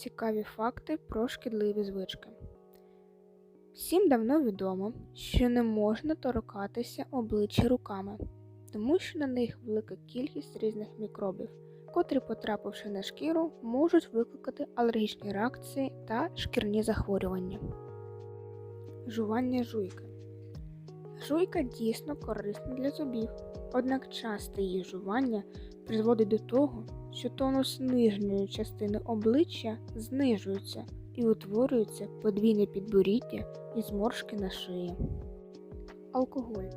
Цікаві факти про шкідливі звички. Всім давно відомо, що не можна торкатися обличчя руками, тому що на них велика кількість різних мікробів, котрі, потрапивши на шкіру, можуть викликати алергічні реакції та шкірні захворювання. Жування жуйки. Жуйка дійсно корисна для зубів, однак часте її жування призводить до того, що тонус нижньої частини обличчя знижується і утворюється подвійне підборіддя і зморшки на шиї. Алкоголь.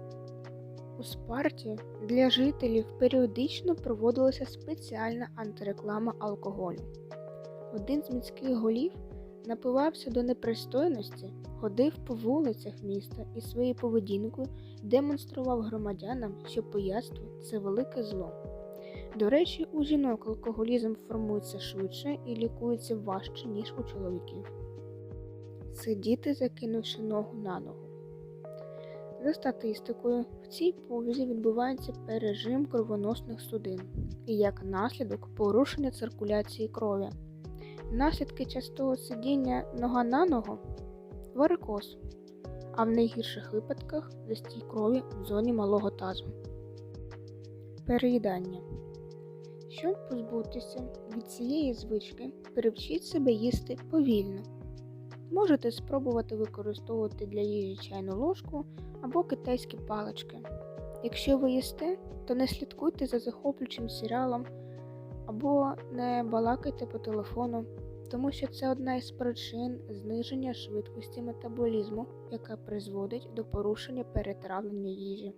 У Спарті для жителів періодично проводилася спеціальна антиреклама алкоголю. Один з міських голів напивався до непристойності, ходив по вулицях міста і своєю поведінкою демонстрував громадянам, що пияцтво це велике зло. До речі, у жінок алкоголізм формується швидше і лікується важче, ніж у чоловіків. Сидіти, закинувши ногу на ногу. За статистикою, в цій позі відбувається пережим кровоносних судин і як наслідок порушення циркуляції крові. Наслідки частого сидіння нога на ногу варикоз, а в найгірших випадках застій крові в зоні малого тазу. Переїдання. Щоб позбутися від цієї звички, привчіть себе їсти повільно. Можете спробувати використовувати для їжі чайну ложку або китайські палички. Якщо ви їсте, то не слідкуйте за захоплюючим серіалом або не балакайте по телефону, тому що це одна із причин зниження швидкості метаболізму, яка призводить до порушення перетравлення їжі.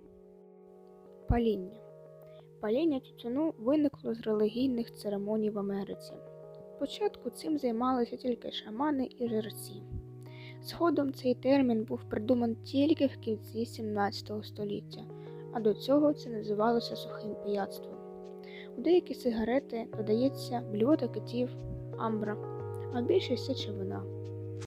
Паління. Паління тютюну виникло з релігійних церемоній в Америці. Спочатку цим займалися тільки шамани і жерці. Згодом цей термін був придуманий тільки в кінці 17 століття, а до цього це називалося сухим пияцтвом. У деякі сигарети додається блювота китів, амбра, а більшість сечовина.